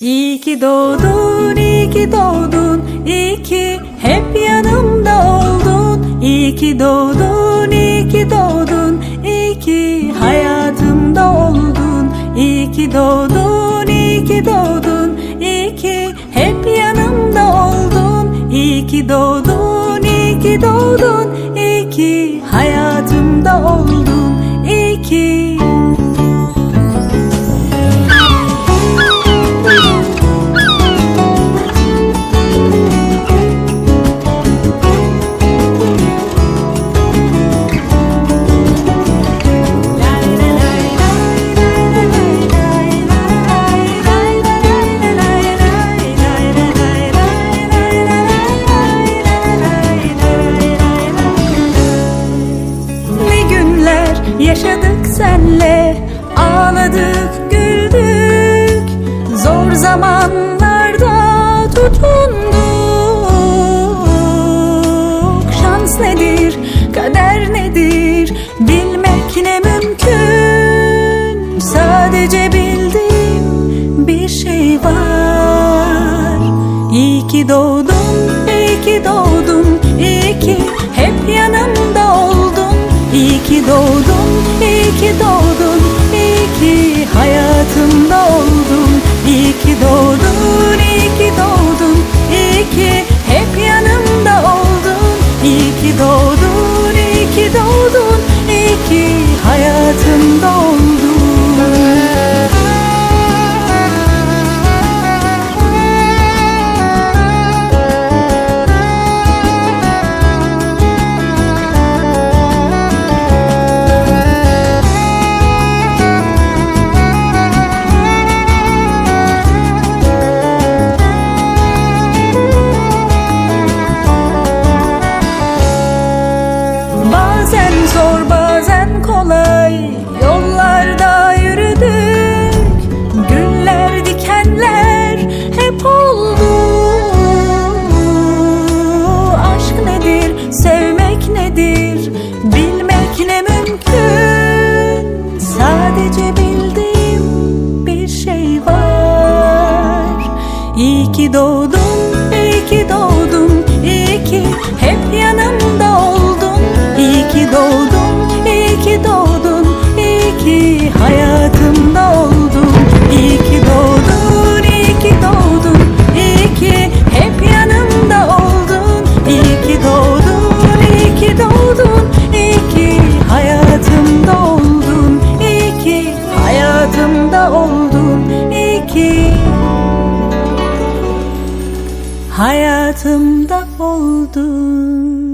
İyi ki doğdun, iyi ki doğdun, iyi ki hep yanımda oldun. İyi ki doğdun, iyi ki doğdun, iyi ki hayatımda oldun. İyi ki doğdun, iyi ki doğdun, iyi ki hep yanımda oldun. İyi ki doğdun, iyi ki doğdun, iyi ki hayatımda oldun. Yaşadık senle Ağladık, güldük. Zor zamanlarda tutunduk. Şans nedir, kader nedir? Bilmek ne mümkün. Sadece bildiğim bir şey var. İyi ki doğdun, iyi ki doğdun İyi ki hep İyi ki doğdun, iyi ki doğdun İyi ki hayatımda oldun. İyi ki doğdun, iyi ki doğdun İyi ki hep yanımda oldun. İyi ki doğdun, iyi ki doğdun İyi ki hayatımda oldun kolay Yollarda yürüdük. Güller dikenler hep oldu. Aşk nedir sevmek nedir Bilmek ne mümkün? Sadece bildiğim bir şey var. İyi ki doğdun, iyi ki doğdun, iyi ki hep yanımda oldun. İyi ki doğdun, ki hayatımda oldun. İyi ki doğdun, iyi ki doğdun, iyi ki hep yanımda oldun. İyi ki doğdun, iyi ki doğdun, iyi ki hayatımda oldun. İyi ki hayatımda oldun, iyi ki hayatımda oldun.